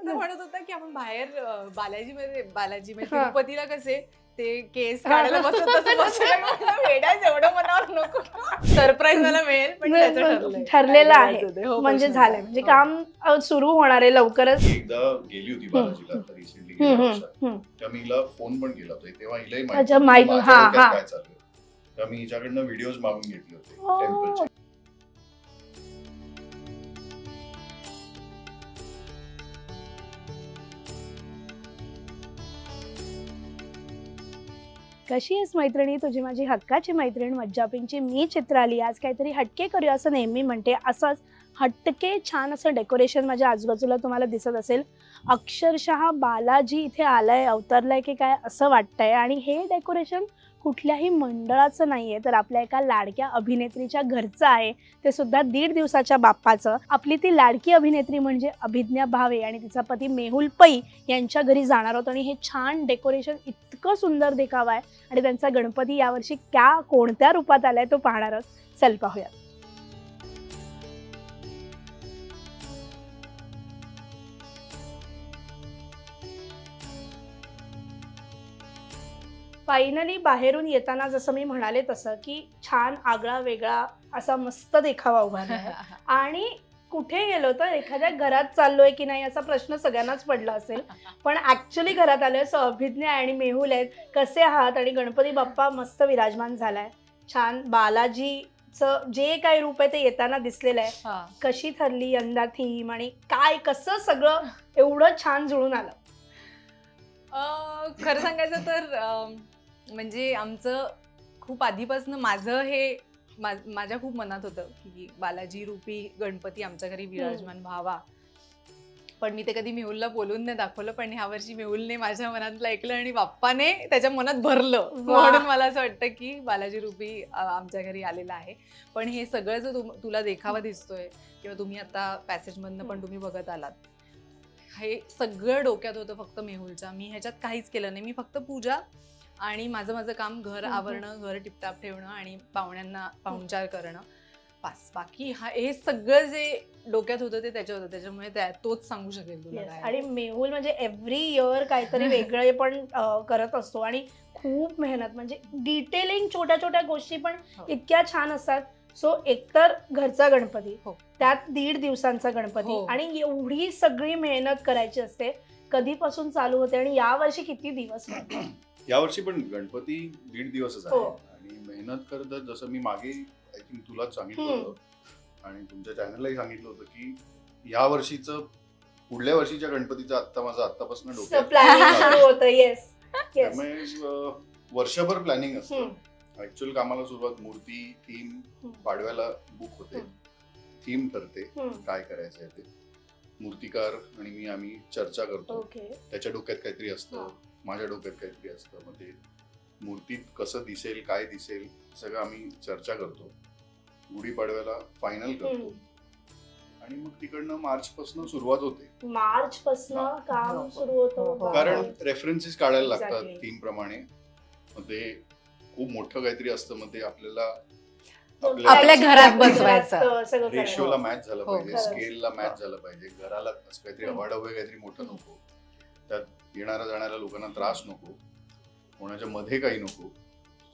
आता म्हणत होता की आपण बाहेर बालाजी मध्ये बालाजी म्हणजे हा. तिरुपतीला कसे? ते केस काढायला बसत तसं बसायला म्हणलं, वेडा आहे, एवढं मनावर नको. सरप्राईज मला मिळेल पण नाही, त्याचं पण ठरलंय. ठरलेलं आहे. हो, म्हणजे प्रश्न झालंय. म्हणजे हो. काम सुरू होणार आहे लवकरच. एकदा गेली होती बालाजीला आता रिसेंटली हम्म, गेल्या हम्म, वर्षात हम्म. तेव्हा मी हिला फोन पण केला होता. तेव्हा हिलाही अच्छा, माहिती माहित- माझ्या हा, डोक्यात हा. काय चालू आहे तेव्हा मी हिच्याकडनं व्हिडिओज मागून घेतले होते. ओ. टेम्पलचे कशी आहेस मैत्रिणी? तुझी माझी हक्काची मैत्रीण मज्जापिंची मी चित्राली. आज काहीतरी हटके करूया असं नेहमी म्हणते. असंच हटके छान असं डेकोरेशन माझ्या आजूबाजूला तुम्हाला दिसत असेल. अक्षरशः बालाजी इथे आलाय अवतरलाय की काय असं वाटतंय. आणि हे डेकोरेशन कुठल्याही मंडळाचं नाहीये तर आपल्या एका लाडक्या अभिनेत्रीच्या घरचं आहे. ते सुद्धा दीड दिवसाच्या बाप्पाचं. आपली ती लाडकी अभिनेत्री म्हणजे अभिज्ञा भावे आणि तिचा पती मेहुल पै यांच्या घरी जाणार आहोत आणि हे छान डेकोरेशन इतकं सुंदर देखावा आहे. आणि त्यांचा गणपती यावर्षी क्या कोणत्या रूपात आलाय तो पाहणार आहोत चल पाहूयात. फायनली बाहेरून येताना जसं मी म्हणाले तसं की छान आगळा वेगळा असा मस्त देखावा आहे. आणि कुठे गेलो तर एखाद्या घरात चाललोय की नाही असा प्रश्न सगळ्यांनाच पडला असेल. पण ऍक्च्युली घरात आलोय सो अभिज्ञा आणि मेहुल आहेत. कसे आहात? आणि गणपती बाप्पा मस्त विराजमान झालाय. छान. बालाजीचं जे काही रूप आहे ते येताना दिसलेलं आहे. कशी ठरली यंदा थीम आणि काय कसं सगळं एवढं छान जुळून आलं? खरं सांगायचं तर म्हणजे आमचं खूप आधीपासून माझं हे मा- माझ्या खूप मनात होतं की बालाजी रूपी गणपती आमच्या घरी विराजमान व्हावा. पण मी ते कधी मेहुलला बोलून नाही दाखवलं पण ह्या वर्षी मेहुलने माझ्या मनातलं ऐकलं आणि बाप्पाने त्याच्या मनात भरलं. म्हणून मला असं वाटतं की बालाजी रूपी आमच्या घरी आलेला आहे. पण हे सगळं जो तुला देखावा दिसतोय किंवा तुम्ही आता पॅसेजमधनं पण तुम्ही बघत आलात हे सगळं डोक्यात होतं फक्त मेहुलच्या. मी ह्याच्यात काहीच केलं नाही. मी फक्त पूजा आणि माझं माझं काम घर. आवरणं घर टिपटाप ठेवणं आणि पाहुण्यांना पाहुणचार करणं बस बाकी हा हे सगळं जे डोक्यात होतं ते त्याच्यात होतं त्याच्यामुळे त्या तोच सांगू शकेल तुला Yes. काय आणि मेहुल म्हणजे एव्हरी इयर काहीतरी वेगळे पण अं, करत असतो आणि खूप मेहनत म्हणजे डिटेलिंग छोट्या छोट्या गोष्टी पण हो. इतक्या छान असतात सो एकतर घरचा गणपती हो. त्यात दीड दिवसांचा गणपती हो. आणि एवढी सगळी मेहनत करायची असते कधीपासून चालू होते आणि यावर्षी किती दिवस? यावर्षी पण गणपती दीड दिवसच आहे. हो. आणि मेहनत करत जसं मी मागे आय थिंक तुलाच सांगितलं हम्म. होतं आणि तुमच्या चॅनललाही सांगितलं होतं की या वर्षीचं पुढल्या वर्षीच्या गणपतीचं आत्ता माझं आत्तापासून डोक्यात प्लॅनिंग सुरू होतं येस येस त्यामुळे अं, वर्षभर प्लॅनिंग असतं. ऍक्च्युअल कामाला सुरुवात मूर्ती थीम हम्म. पाडव्याला बुक होते. थीम ठरते. काय करायचं आहे ते. मूर्तिकार आणि मी आम्ही चर्चा करतो. ओके त्याच्या डोक्यात काहीतरी. असतं. माझ्या डोक्यात काहीतरी असतं मग ते मूर्तीत कसं दिसेल काय दिसेल सगळं आम्ही चर्चा करतो गुढीपाडव्याला फायनल करतो आणि मग तिकडनं मार्च पासून सुरुवात होते मार्च पासन हा. काम हो. सुरू होतं हो, हो. कारण. रेफरन्सेस काढायला लागतात. थीम प्रमाणे मग ते खूप मोठं काहीतरी असतं मग ते आपल्याला आपल्या घरात बसवायचं. रेशिओला मॅच झालं हो, पाहिजे. स्केलला मॅच झालं पाहिजे घराला काहीतरी. अवाढव्य काहीतरी मोठं नको त्यात येणाऱ्या जाणाऱ्या लोकांना त्रास नको कोणाच्या मध्ये काही नको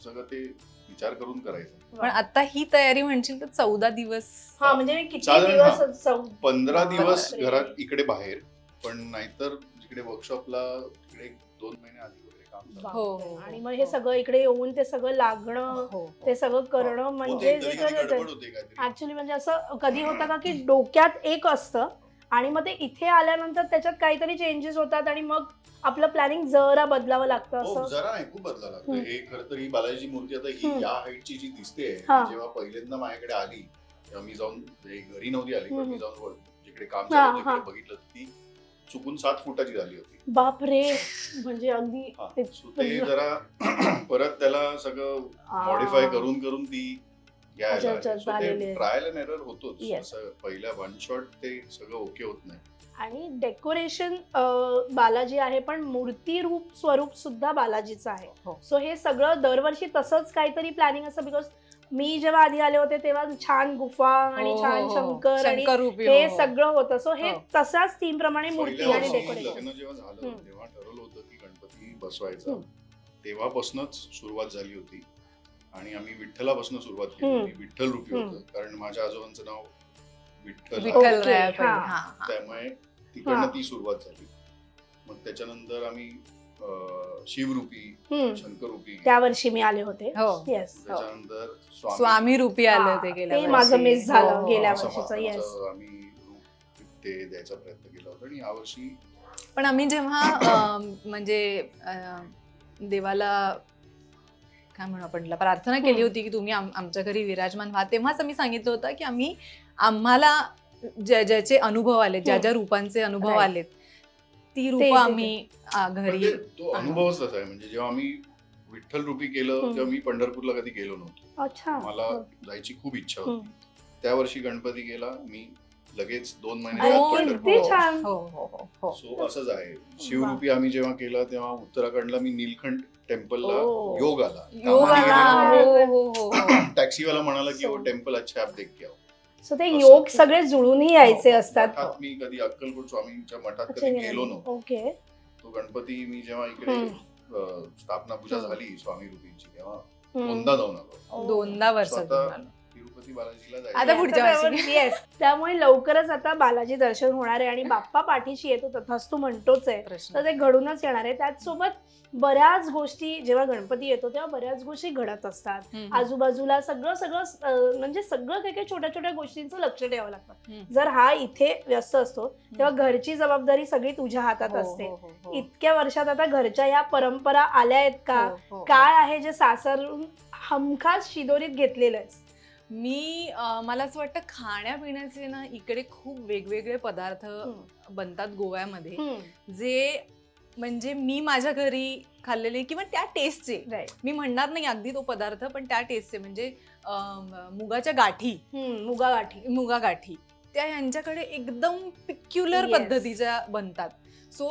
सगळं ते विचार करून करायचं. पण आता ही तयारी म्हणशील तर चौदा दिवस. हा म्हणजे किती साधारण दिवस चौ- पंधरा बापरे. दिवस घरात इकडे बाहेर पण नाहीतर जिकडे वर्कशॉपला तिकडे एक दोन महिने आधी वगैरे काम चालू. हो, हो, हो. आणि मग हे सगळं इकडे येऊन ते सगळं लागणं हो ते सगळं करणं होते, म्हणजे कधी कधी गडबड होते काहीतरी. ऍक्च्युली म्हणजे असं कधी होतं का की डोक्यात एक असतं आणि मग ते इथे आल्यानंतर त्याच्यात काहीतरी चेंजेस होतात आणि मग आपलं प्लॅनिंग जरा बदलावं लागतं हो असं जरा नाही खूप बदला लागतं. हे खरं तर ही बालाजी मूर्ती आता ही. या हाईटची जी दिसते. जेव्हा पहिल्यांदा माझ्याकडे आली तेव्हा मी जाऊन घरी नव्हती आली पण. मी जाऊन जिकडे काम चालू. तिकडे बघितलं ती चुकून सात फुटाची झाली होती बाप रे म्हणजे अगदी. ते- जरा परत त्याला सगळं मॉडीफाय. करून करून ती अच्छा, झालेली. ट्रायल अँड एरर होतोच Yes. असं पहिल्या वन शॉट ते सगळं ओके होत नाही आणि डेकोरेशन बालाजी आहे पण मूर्ती रूप स्वरूप सुद्धा बालाजीचं आहे हो. सो हे सगळं दरवर्षी तसंच काहीतरी प्लॅनिंग असतं बिकॉज मी जेव्हा आधी आले होते तेव्हा छान गुफा आणि हो, छान हो, हो. शंकर आणि शंकर रूपी, हे हो, हो. सगळं होतं सो हे हो. तसाच थीम प्रमाणे मूर्ती पहिल्या आणि वर्षी डेकोरेशन लग्न जेव्हा झालं हम्म. तेव्हा ठरवलं होतं की गणपती बसवायचा हम्म. तेव्हापासूनच सुरुवात झाली होती आणि आम्ही विठ्ठलापासून सुरुवात केली विठ्ठल रूपी. होतं कारण माझ्या आजोबांचं नाव विठ्ठल आहे. हा. हा, हा. त्यामुळे तिकडनं हा. ती सुरुवात झाली मग त्याच्यानंतर आम्ही अं, शिवरूपी हम्म. शंकरूपी त्या वर्षी मी आले होते हो. येस त्याच्यानंतर स्वामी रूपी आले हा, ते वर्षी. माझं झालं हो, हो, गेल्या हो. वर्षीचं. असं आम्ही रूप ते द्यायचा प्रयत्न केला होता आणि यावर्षी पण आम्ही जेव्हा अं, म्हणजे अं, देवाला काय म्हणू आपण प्रार्थना केली हम्म. होती की तुम्ही आम- आमच्या घरी विराजमान व्हा तेव्हाच आम्ही सांगितलं होतं की आम्ही आम्हाला ज्या ज्याचे अनुभव आले ज्या हम्म. ज्या रूपांचे अनुभव Right. आलेत ती ते- रूपं ते- आम्ही आ, घरी म्हणजे तो हा. अनुभवच तसा आहे म्हणजे जेव्हा आम्ही विठ्ठल रूपी केलं हम्म. तेव्हा मी पंढरपूरला कधी गेलो नव्हतो अच्छा मला हो. जायची खूप इच्छा. होती त्या वर्षी गणपती गेला मी लगेच दोन महिने छान. हो हो हो हो सो असंच आहे शिवरूपी आम्ही जेव्हा केलं तेव्हा उत्तराखंडला मी नीलखंड टेम्पलला ओ. योग आला कामाने गेलेलो. हो हो हो हो टॅक्सीवाला म्हणाला की वो टेम्पल अच्छा आप देख के आओ सो ते असं. योग सगळे जुळूनही यायचे हो, असतात मठात मी कधी अक्कलकोट स्वामींच्या मठात कधी गेले. नव्हतो ओके तो गणपती मी जेव्हा इकडे. अं, स्थापना पूजा. झाली स्वामी रूपींची तेव्हा. दोनदा जाऊन आलो दोनदा वर्षात स्वतः बालाजीला आता जायचं पुढच्या वर्षी. येस त्यामुळे लवकरच आता बालाजी दर्शन होणार आहे आणि बाप्पा पाठीशी येतो तथाच तू म्हणतोच आहे. प्रश्न. तर ते घडूनच येणार आहे. त्याचसोबत बऱ्याच गोष्टी जेव्हा गणपती येतो तेव्हा बऱ्याच गोष्टी घडत असतात. हम्म. आजूबाजूला सगळं सगळं अं, म्हणजे सगळं काही काही छोट्या छोट्या गोष्टींचं लक्ष ठेवावं लागतं. हम्म. जर हा इथे व्यस्त असतो तेव्हा घरची जबाबदारी सगळी तुझ्या हातात हो, असते. हो, हो, हो. इतक्या वर्षात आता घरच्या या परंपरा आल्या आहेत का? हो, हो, हो. काय आहे जे सासरून हमखास शिदोरीत घेतलेलं आहे? मी मला असं वाटतं खाण्यापिण्याचे ना इकडे खूप वेगवेगळे पदार्थ. बनतात गोव्यामध्ये. जे म्हणजे मी माझ्या घरी खाल्लेले किंवा त्या टेस्टचे. मी म्हणणार नाही अगदी तो पदार्थ पण त्या टेस्टचे म्हणजे मुगाच्या गाठी मुगा गाठी मुगा गाठी त्या यांच्याकडे एकदम पिक्युलर. पद्धतीच्या बनतात सो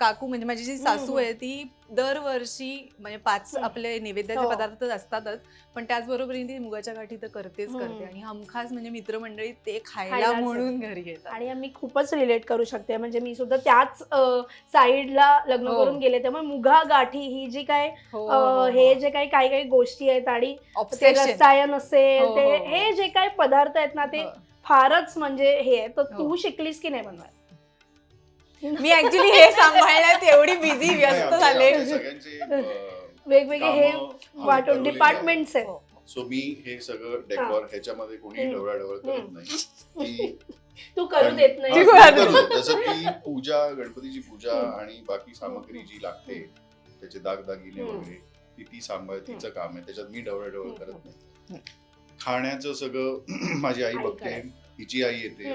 काकू म्हणजे माझी जी सासू. आहे ती दरवर्षी म्हणजे पाच. आपले नैवेद्याचे हो. पदार्थ असतातच पण त्याचबरोबर ती मुगाच्या गाठी तर करतेच. करते आणि हमखास म्हणजे मित्रमंडळी ते खायला म्हणून घरी येतात आणि मी खूपच रिलेट करू शकते म्हणजे मी सुद्धा त्याच साईडला लग्न हो. करून गेले त्यामुळे मुगा गाठी ही जी काय हो, हो, जे काही काही काही गोष्टी आहेत आणि. रसायन असेल हो, ते हो, जे काही पदार्थ आहेत ना ते. फारच म्हणजे हे आहे तर. तू शिकलीस की नाही बनवायला मी ऍक्च्युली हे सांभाळण्यात एवढी बिझी व्यस्त झाले वेगवेगळे हे वाटून डिपार्टमेंट्स आहेत हो. सो मी हे सगळं डेकोर ह्याच्यामध्ये कोणी. ढवळाढवळ करत. नाही ती तू करू देत नाही. जसं की पूजा गणपतीची पूजा. आणि बाकी सामग्री जी लागते त्याचे दागदागिने. वगैरे ती ती सांभाळ तिचं काम आहे त्याच्यात मी हम्म. करत नाही खाण्याचं सगळं माझी आई बघते. हिची आई येते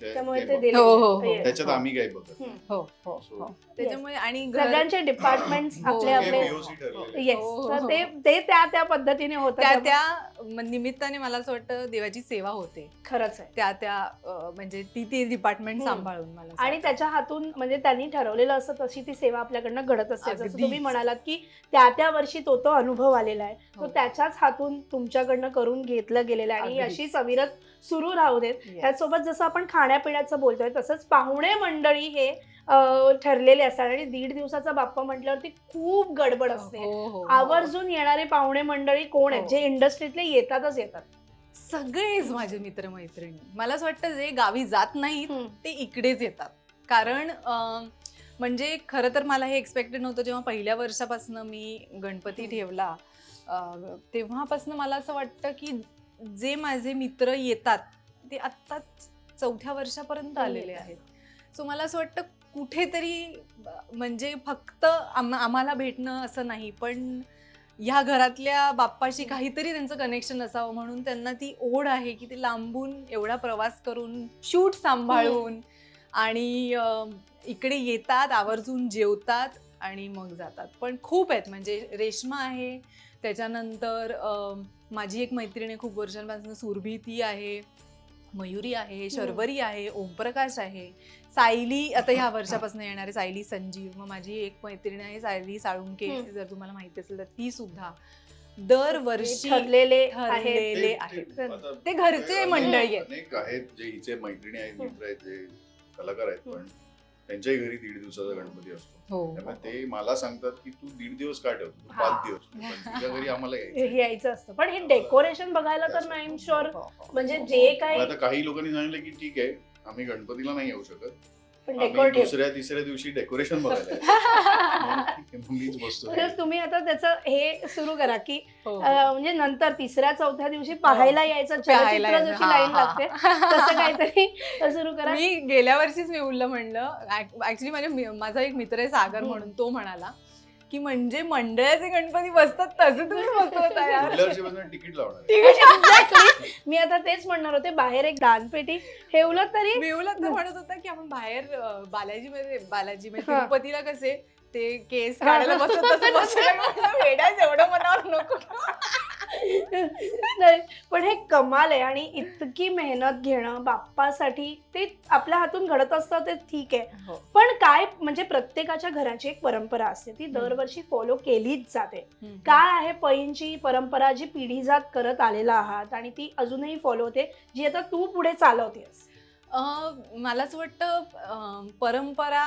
त्यामुळे ते. दिले हो, हो, हो. Yes. त्याच्यात आम्ही काही बघत नाही. हो हो So, हो त्याच्यामुळे आणि घर- सगळ्यांचे डिपार्टमेंट्स हो, आपले हे आपले POC ठरलेले. येस हो, तर. ते ते त्या त्या पद्धतीने होतं त्या त्या निमित्ताने मला असं वाटतं देवाची सेवा होते खरंच आहे त्या त्या अं, म्हणजे ती ती डिपार्टमेंट हम्म. सांभाळून मला असं आणि वाटतं. त्याच्या हातून म्हणजे त्यांनी ठरवलेलं असं तशी ती सेवा आपल्याकडनं घडत असते जसं अगदीच. तुम्ही म्हणालात की त्या त्या वर्षी तो तो अनुभव आलेला आहे तो हो. त्याच्याच हातून तुमच्याकडनं करून घेतलं गेलेलं आहे आणि अगदीच. अशीच अविरत सुरू राहू देत Yes. त्याचसोबत जसं आपण खाण्यापिण्याचं बोलतोय तसंच पाहुणे मंडळी हे ठरलेले असतात आणि दीड दिवसाचा बाप्पा म्हटल्यावरती खूप गडबड असते हो, हो, हो. आवर्जून येणारे पाहुणे मंडळी कोण आहेत हो. जे इंडस्ट्रीतले येतातच येतात सगळेच माझे मित्रमैत्रिणी मला असं वाटतं जे गावी जात नाहीत. ते इकडेच येतात कारण म्हणजे खरं तर मला हे एक्सपेक्टेड नव्हतं जेव्हा पहिल्या वर्षापासून मी गणपती. ठेवला तेव्हापासून मला असं वाटतं की जे माझे मित्र येतात ते आत्ताच चौथ्या वर्षापर्यंत आलेले. आहेत सो मला असं वाटतं कुठेतरी म्हणजे फक्त आम आम्हाला भेटणं असं नाही पण ह्या घरातल्या बाप्पाशी काहीतरी त्यांचं कनेक्शन असावं म्हणून त्यांना ती ओढ आहे की ते लांबून एवढा प्रवास करून शूट सांभाळून आणि अं, इकडे येतात आवर्जून जेवतात आणि मग जातात. पण खूप आहेत म्हणजे रेश्मा आहे त्याच्यानंतर माझी एक मैत्रीण आहे खूप वर्षांपासून सुरभी ती आहे. मयुरी आहे शर्वरी आहे ओमप्रकाश आहे. सायली आता ह्या वर्षापासून येणारे सायली संजीव मग माझी एक मैत्रीण आहे सायली साळुंके. जर तुम्हाला माहिती असेल तर ती सुद्धा दरवर्षी ठरलेले आहेत. ठरलेले ते- आहेत ते- घरचे मंडळी आहेत. अनेक आहेत जे हिचे मैत्रिणी आहेत मित्र आहेत जे कलाकार आहेत पण त्यांच्याही घरी दीड दिवसाचा गणपती असतो. हो. त्यामुळे ते मला सांगतात की तू दीड दिवस का ठेवतो? हा. पाच दिवस. तुझ्या घरी आम्हाला यायचं हे यायचं असतं. पण हे डेकोरेशन बघायला तर नाही शुअर म्हणजे जे काही आता काही लोकांनी सांगितलं की ठीक आहे आम्ही गणपतीला नाही येऊ शकत. पण आम्ही डेकोरेटिव्ह दुसऱ्या तिसऱ्या दिवशी डेकोरेशन बघायला. मग मीच बसतो म्हणजे तुम्ही आता त्याचं हे सुरू करा की हो. अं, म्हणजे नंतर तिसऱ्या चौथ्या दिवशी पाहायला यायचं पाहायला चलचित्र यायचं. जशी हा, लाईन हा. लागते तसं काहीतरी सुरू करा मी गेल्या वर्षीच मी उरलं म्हणलं ऍक्च्युली माझ्या माझा एक मित्र आहे सागर. म्हणून तो म्हणाला की म्हणजे मंडळाचे गणपती बसतात तसे तुम्ही बसवता यार पुढल्या वर्षीपासून तिकीट लावणार आहे. Exactly. मी आता तेच म्हणणार होते बाहेर एक दानपेटी ठेवलं तरी मिळवला तर म्हणत होता की आपण बाहेर अं, बालाजी मध्ये बालाजी मध्ये हा. तिरुपतीला कसे ते केस काढायला बसत तसं वेडा आहे, एवढं मनावर नको नाही, पण हे कमाल आहे आणि इतकी मेहनत घेणं बाप्पासाठी ते आपल्या हातून घडत असतं ते ठीक आहे. हो. पण काय म्हणजे प्रत्येकाच्या घराची एक परंपरा असते ती दरवर्षी फॉलो केलीच जाते. काय आहे पैंची परंपरा जी पिढी जात करत आलेला आहात आणि ती अजूनही फॉलो होते जी आता तू पुढे चालवतेस? अं, मला असं वाटतं परंपरा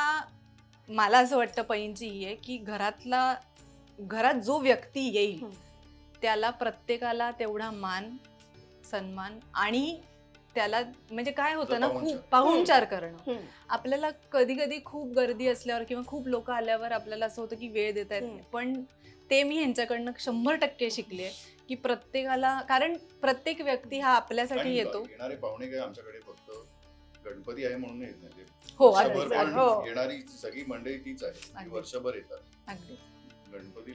मला असं वाटतं पैंची ही आहे की घरातला घरात जो व्यक्ती येईल. त्याला प्रत्येकाला तेवढा मान सन्मान आणि त्याला म्हणजे काय होतं ना. खूप पाहुणचार करणं. आपल्याला कधी कधी खूप गर्दी असल्यावर किंवा खूप लोक आल्यावर आपल्याला असं होतं की वेळ देता येत नाही हं. पण ते मी ह्यांच्याकडनं शंभर टक्के शिकले की प्रत्येकाला कारण प्रत्येक व्यक्ती हा आपल्यासाठी येतो येणारे पाहुणे काय आमच्याकडे फक्त गणपती आहे म्हणून येत नाही हो हो. येणारी सगळी मंडळी तीच आहे. वर्षभर येतात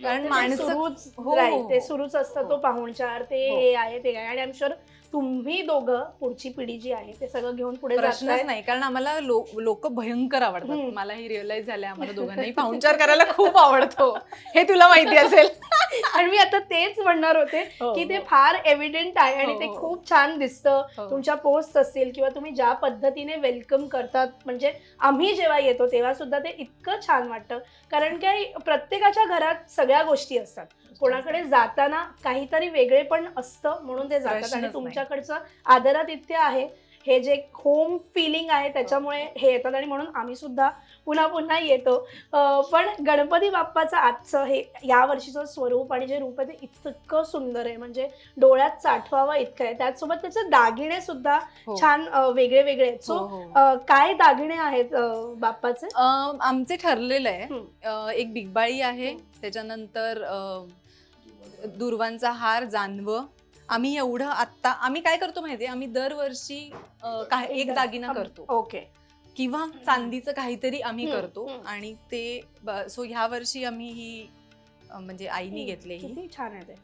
कारण माणसं- सुरूच हो, हो, हो. ते सुरूच असतं तो. पाहुणचार ते हो. हे आहे ते आहे आणि आम शुअर तुम्ही दोघं पुढची पिढी जी आहे ते सगळं घेऊन पुढे प्रश्नच नाही कारण आम्हाला लोक भयंकर आवडतात. मला हे रिअलाइज झालंय आम्हाला दोघांनाही. पाहुणचार करायला खूप आवडतो. हे तुला माहिती असेल. आणि मी आता तेच म्हणणार होते की ते फार एव्हिडेंट आहे आणि हो, ते हो. खूप छान दिसतं. हो. तुमच्या पोस्ट असतील किंवा तुम्ही ज्या पद्धतीने वेलकम करतात म्हणजे आम्ही जेव्हा येतो तेव्हा सुद्धा ते इतकं छान वाटतं. कारण काय प्रत्येकाच्या घरात सगळ्या गोष्टी असतात. कोणाकडे जाताना काहीतरी वेगळे पण असतं म्हणून ते जातात. आणि. तुमच्याकडचं आदरातिथ्य आहे. हे जे होम फिलिंग आहे त्याच्यामुळे हे. येतात आणि म्हणून आम्ही सुद्धा पुन्हा पुन्हा येतो. पण गणपती बाप्पाचं आजचं हे या वर्षीचं स्वरूप आणि जे रूप आहे ते इतकं सुंदर आहे. म्हणजे डोळ्यात साठवावं इतकं आहे. त्याचसोबत त्याचे दागिने सुद्धा हो. छान वेगळे वेगळे आहेत. हो, सो हो. काय दागिने आहेत बाप्पाचे? आमचे ठरलेलं आहे. एक बिगबाळी आहे. त्याच्यानंतर दुर्वांचा हार जानवं आम्ही एवढं आत्ता आम्ही काय करतो माहितीये? आम्ही दरवर्षी अं, काय एक दागिना करतो. ओके. किंवा चांदीचं काहीतरी आम्ही हम्म, करतो हम्म. आणि ते सो ह्या वर्षी आम्ही ही अं, म्हणजे आईनी घेतले ही. किती छान आहे ते.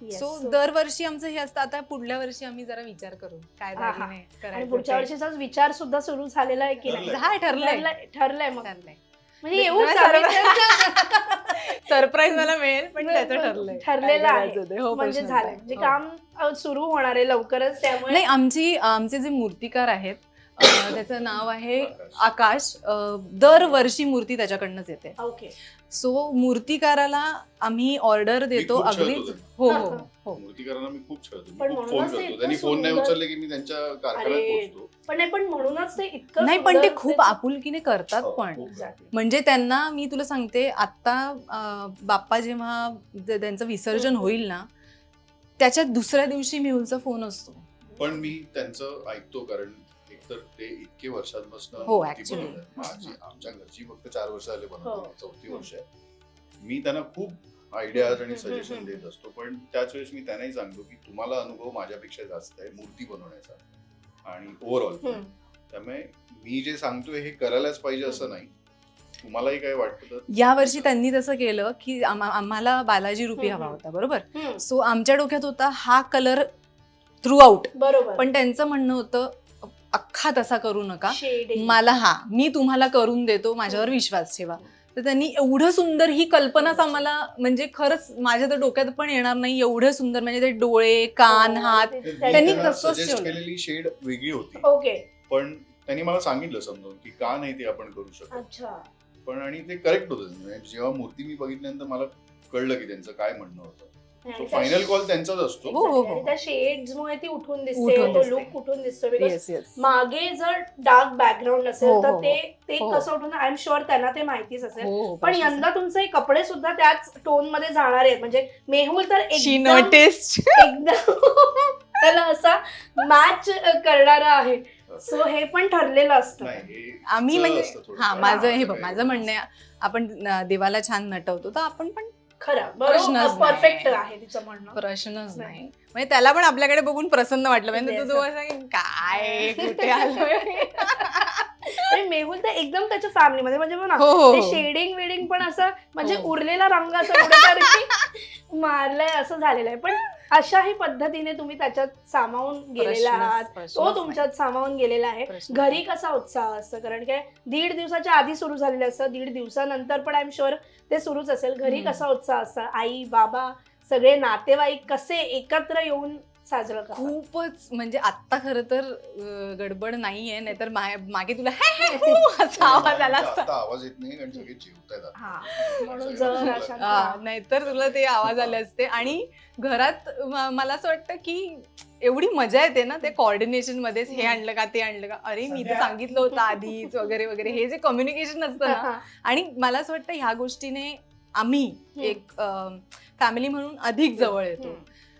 Yes, सो दरवर्षी आमचं हे असतं. आता पुढल्या वर्षी आम्ही जरा विचार करू. काय हा, हा. दागिने आणि करायचे पुढच्या ते. वर्षीचाच विचार सुद्धा सुरू झालेला आहे की नाही? ठरलंय. हा ठरलंय. ठरलंय ठरलंय मग. ठरलंय. म्हणजे येऊ सरप्राईज मला मिळेल पण त्याचं ठरलंय ठरलेलं आहे. हो, म्हणजे नाही. म्हणजे हो. काम सुरू होणार आहे लवकरच त्यामुळे नाही आमची आमचे जे मूर्तिकार आहेत त्याचं नाव आहे आकाश. दरवर्षी मूर्ती त्याच्याकडनंच येते ओके सो मूर्तिकाराला आम्ही ऑर्डर देतो अगदीच त्यांना. हो हा, हो मूर्तिकारांना मी खूप छळतो पण खूप फोन म्हणूनच ते करतो इतकं त्यांनी फोन नाही सुंदर- उचलले की मी त्यांच्या कारखान्यात अरे. पोहोचतो पण नाही पण म्हणूनच ते इतकं नाही पण ते सुंदर खूप असते. आपुलकीने करतात हो, पण खूप. Exactly. म्हणजे त्यांना मी तुला सांगते आता अं, बाप्पा जेव्हा जे- त्यांचं विसर्जन हम्म. होईल ना त्याच्या दुसऱ्या दिवशी मेहुलचा फोन असतो पण मी त्यांचं ऐकतो कारण एकतर ते इतके वर्षांपासून हो, actually. माझी आमच्या घरची फक्त चार वर्ष झाले हो. बनवते चौथी वर्ष आहे मी त्यांना खूप आयडियाज आणि हम्म, हम्म, सजेशन हम्म. देत असतो पण त्याच वेळेस मी त्यांनाही सांगतो की तुम्हाला अनुभव माझ्यापेक्षा जास्त आहे मूर्ती बनवण्याचा आणि ओव्हरऑल हम्म. त्यामुळे मी जे सांगतोय हे करायलाच पाहिजे असं नाही तुम्हालाही काय वाटतं तर या वर्षी त्यांनी तसं केलं की आम्हा- आम्हाला बालाजी रुपी हवा हम्म. होता बरोबर हम्म. सो आमच्या डोक्यात होता हा कलर थ्रू आउट बरोबर पण त्यांचं म्हणणं होतं अख्खा तसा करू नका. मला हा मी तुम्हाला करून देतो माझ्यावर विश्वास ठेवा. तर त्यांनी एवढं सुंदर ही कल्पनाच आम्हाला म्हणजे खरंच माझ्या तर डोक्यात पण येणार नाही एवढं सुंदर म्हणजे ते डोळे कान हो, हात त्यांनी. केलेली शेड वेगळी होती. ओके पण त्यांनी मला सांगितलं समजावून की का नाही ते आपण करू शकत. अच्छा. पण आणि ते करेक्ट होतं. म्हणजे जेव्हा मूर्ती मी बघितल्यानंतर मला कळलं की त्यांचं काय म्हणणं होतं. फायनल कॉल त्यांचाच असतो. हो, हो, हो. त्या शेड्स मुळे ती उठून दिसते उठून तो दिसते. लुक उठून दिसतो. बिकॉज येस येस मागे जर डार्क बॅकग्राऊंड असेल हो, तर ते ते हो. कसं उठून आय एम शुअर त्यांना ते माहितीच असेल. हो पण यंदा तुमचे कपडे सुद्धा त्याच टोनमध्ये जाणार आहेत. म्हणजे मेहुल तर शी एकदम एकदम त्याला असा मॅच करणारा आहे. सो हे पण ठरलेलं असतं. नाही हे आम्ही म्हणजे असतं थोडं. हा माझं हे बघ माझं म्हणणं आहे आपण अं, देवाला छान नटवतो तर आपण पण खरं प्रश्नच बरोबर नाही. परफेक्ट आहे तिचं म्हणणं प्रश्नच नाही. म्हणजे त्याला पण आपल्याकडे बघून प्रसन्न वाटलं म्हणजे Yes. तू की, काय कुठे आलोय आणि मेहुल तर एकदम त्याच्या फॅमिलीमध्ये म्हणजे बघ ना हो हो ते हो. शेडिंग वेडिंग पण असं म्हणजे हो. उरलेला रंग असं कुठेतरी मारलाय असं झालेलं आहे पण अशाही पद्धतीने तुम्ही त्याच्यात सामावून गेलेला आहात तो. तुमच्यात सामावून गेलेला आहे घरी. कसा उत्साह असतो कारण काय दीड दिवसाच्या आधी सुरू झालेलं असतं दीड दिवसानंतर पण आय एम शुअर ते सुरूच असेल घरी. कसा उत्साह असतो आई बाबा सगळे नातेवाईक कसे एकत्र येऊन साजरं खूपच म्हणजे आता खरं तर गडबड नाहीये नाहीतर मा- मागे तुला "हे, हे, हू" असा आवाज आला असता. आवाज येत नाही कारण सगळे म्हणून नाहीतर तुला ते आवाज आले असते. आणि घरात मला असं वाटतं की एवढी मजा येते ना ते कॉर्डिनेशन मध्येच हे आणलं का ते आणलं का? अरे मी तर सांगितलं होतं आधीच वगैरे वगैरे. हे जे कम्युनिकेशन असतं ना. आणि मला असं वाटतं ह्या गोष्टीने आम्ही एक फॅमिली म्हणून अधिक जवळ येतो.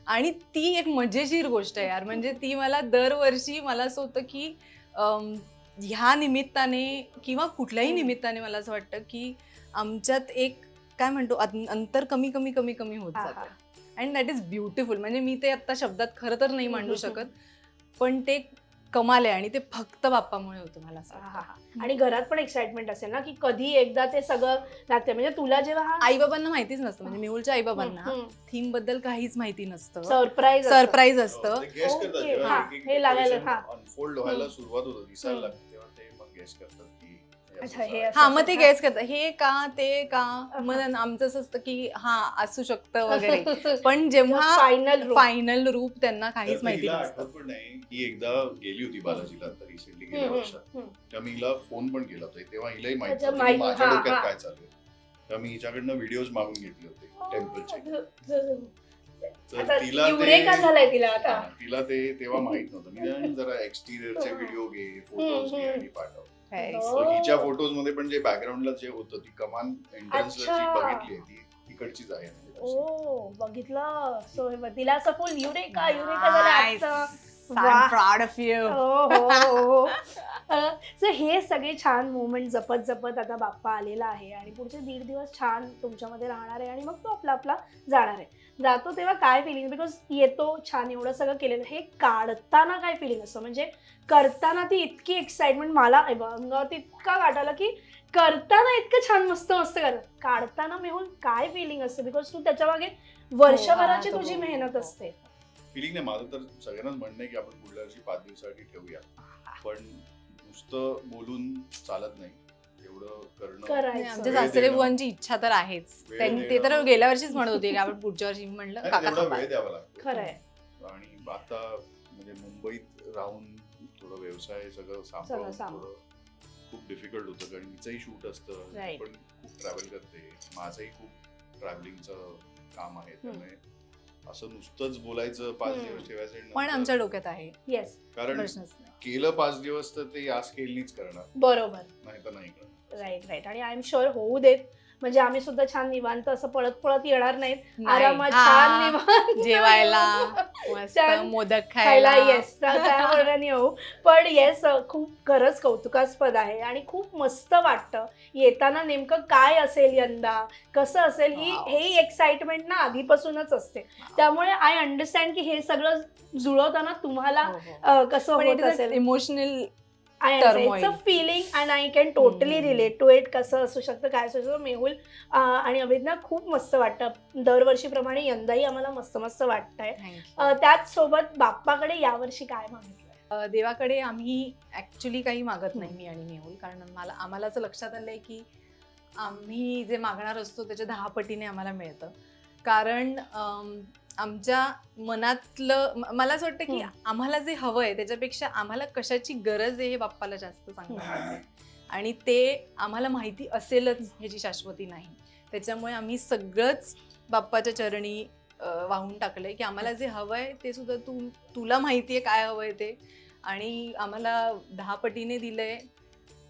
आणि ती एक मजेशीर गोष्ट आहे यार. म्हणजे ती मला दरवर्षी मला असं होतं की अम, ह्या निमित्ताने किंवा कुठल्याही. निमित्ताने मला असं वाटतं की आमच्यात एक काय म्हणतो अं- अंतर कमी कमी कमी कमी होत हा, जातं. अँड दॅट इज ब्युटिफुल म्हणजे मी ते आता शब्दात खरं तर नाही मांडू शकत. पण ते कमाल आहे आणि ते फक्त बाप्पामुळे होतं मला असं हा, वाटतं. हा. आणि घरात पण एक्साइटमेंट असेल ना की कधी एकदा ते सगळं लागते म्हणजे तुला जेव्हा हा आई बाबांना माहितीच नसतं म्हणजे मेहुलच्या आई बाबांना थीमबद्दल काहीच माहिती नसतं सरप्राईज सरप्राईज असतं हो, करतात हा, हे लागायला, हा. unfold व्हायला हम्म. सुरुवात होतं दिसायला हम्म. लागतं तेव्हा ते मग गेस करतात की हे अच्छा, हे. असं. हा मग ते. गेस करतात हे का ते का? मग आमचं असं असतं की हा असू शकतं वगैरे. पण जेव्हा फायनल फायनल रूप त्यांना काहीच माहिती हिला नसतं. आठवत पण नाही की एकदा गेली होती बालाजीला आता रिसेंटली गेल्या वर्षात. तेव्हा मी हिला फोन पण केला होता. तेव्हा हिलाही माहीत अच्छा, नव्हतं की माहित- माझ्या हा, डोक्यात हा. काय चालू आहे. तेव्हा मी हिच्याकडनं व्हिडिओज मागून घेतले होते टेम्पलचे तर तिला ते- झालाय तिला आता? हा, तिला ते तेव्हा माहीत नव्हतं. मी जरा एक्सटिरियरचे व्हिडिओ घे फोटोज घे. आणि पाठव. हो. तर हिच्या फोटोजमध्ये पण जे बॅकग्राऊंडला जे होतं ती कमान एंट्रन्सला जी अच्छा. बघितली आहे ती तिकडचीच आहे म्हणजे तशी. ओ बघितलं सो तिला असं फुल युरेका युरेका झालं आजचं I'm वाह. proud of you. हो सो हे सगळे छान मुवमेंट जपत जपत आता बाप्पा आलेला आहे आणि पुढचे दीड दिवस छान तुमच्यामध्ये राहणार आहे आणि मग तो आपला आपला जाणार आहे. जातो तेव्हा काय फिलिंग बिकॉज येतो छान एवढं सगळं केलेलं. हे काढताना काय फिलिंग असतं? म्हणजे करताना ती इतकी एक्साइटमेंट मला अंगावरती इतका वाटायला की करताना इतकं छान मस्त मस्त करत काढताना मिळून काय फिलिंग असते? बिकॉज तू त्याच्यामागे वर्षभराची हो, तुझी हो, मेहनत. असते. फिलिंग नाही. माझं तर सगळ्यांनाच म्हणणं आहे की आपण पुढल्या वर्षी पाच दिवसासाठी ठेवूया. पण नुसतं बोलून चालत नाही. एवढं करणं आमच्या सासरे. बुवांची इच्छा तर आहेच. वेळ त्यांनी ते तर देणं. गेल्या वर्षीच म्हणत होते की आपण पुढच्या वर्षी म्हणलं आणि काका तेवढा थांबा. वेळ द्यावा लागतो. खरंय आणि आता म्हणजे मुंबईत राहून थोडं व्यवसाय सगळं सांभाळून. थोडं खूप डिफिकल्ट होतं कारण हिचंही शूट असतं. Right. पण खूप ट्रॅव्हल करते. माझंही खूप ट्रॅव्हलिंगचं काम आहे. त्यामुळे असं नुसतंच बोलायचं पाच हम्म. दिवस ठेवायचं पण नंतर- आमच्या डोक्यात आहे. येस कारण प्रश्नच नाही. केलं पाच दिवस तर ते या स्केलनीच करणार. बरोबर. नाही तर नाही करणार. राईट राईट आणि आय एम शुअर होऊ देत. म्हणजे आम्ही सुद्धा छान निवांत असं पळत पळत येणार नाहीत नाही. आरामात हा, छान निवांत जेवायला मोदक खायला येस येऊ पण येस खूप खरंच कौतुकास्पद आहे आणि खूप मस्त वाटतं येताना नेमकं काय असेल यंदा कसं असेल ही. हे एक्साइटमेंट ना आधीपासूनच असते त्यामुळे आय अंडरस्टँड की हे सगळं जुळवताना तुम्हाला हो, हो. कसं पण होत असेल emotional. It's a feeling and I can totally. Relate to it कसं असू शकतं काय असू शकतं मेहुल आणि अभिज्ञा खूप मस्त वाटतं. दरवर्षीप्रमाणे यंदाही आम्हाला मस्त मस्त वाटतंय. अं, त्याच सोबत बाप्पाकडे यावर्षी काय मागितलंय? देवाकडे आम्ही ऍक्च्युली काही मागत नाही मी आणि मेहुल. कारण मला आम्हाला असं लक्षात आलंय की आम्ही जे मागणार असतो त्याच्या दहा पटीने आम्हाला मिळतं. कारण आमच्या मनातलं म- मला असं वाटतं की हम्म. आम्हाला जे हवं आहे त्याच्यापेक्षा आम्हाला कशाची गरज आहे हे बाप्पाला जास्त. माहिती आहे. आणि ते आम्हाला माहिती असेलच ह्याची शाश्वती नाही त्याच्यामुळे आम्ही सगळंच बाप्पाच्या चरणी अं, वाहून टाकलंय की आम्हाला जे हवंय ते सुद्धा तू तुला माहितीये काय हवंय ते आणि आम्हाला दहा पटीने दिलंय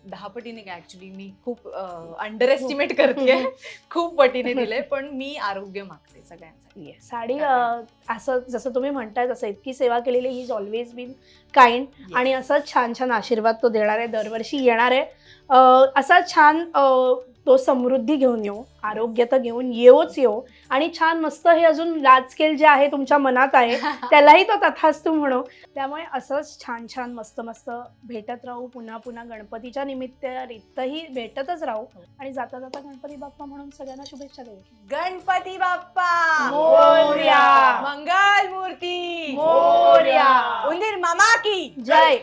दहा पटीने काय ऍक्च्युली मी खूप अंडर एस्टिमेट करते खूप पटीने दिलंय पण मी आरोग्य मागते सगळ्यांसाठी. आणि अं, असं जसं तुम्ही म्हणताय तसं इतकी सेवा केलेली he is always been kind आणि असंच छान छान आशीर्वाद तो देणार आहे दरवर्षी येणार आहे. असा छान तो समृद्धी घेऊन येऊ आरोग्य तर घेऊन येऊच येऊ. आणि छान मस्त हे अजून लार्ज स्केल जे आहे तुमच्या मनात आहे त्यालाही तो तथास्तू म्हणू. त्यामुळे असंच छान छान मस्त मस्त भेटत राहू पुन्हा पुन्हा गणपतीच्या निमित्ताने भेटतच राहू. आणि जाता जाता गणपती बाप्पा म्हणून सगळ्यांना शुभेच्छा देऊ. गणपती बाप्पा! मोरया. मंगल मूर्ती मोरया. उंदीर मामा की! जय!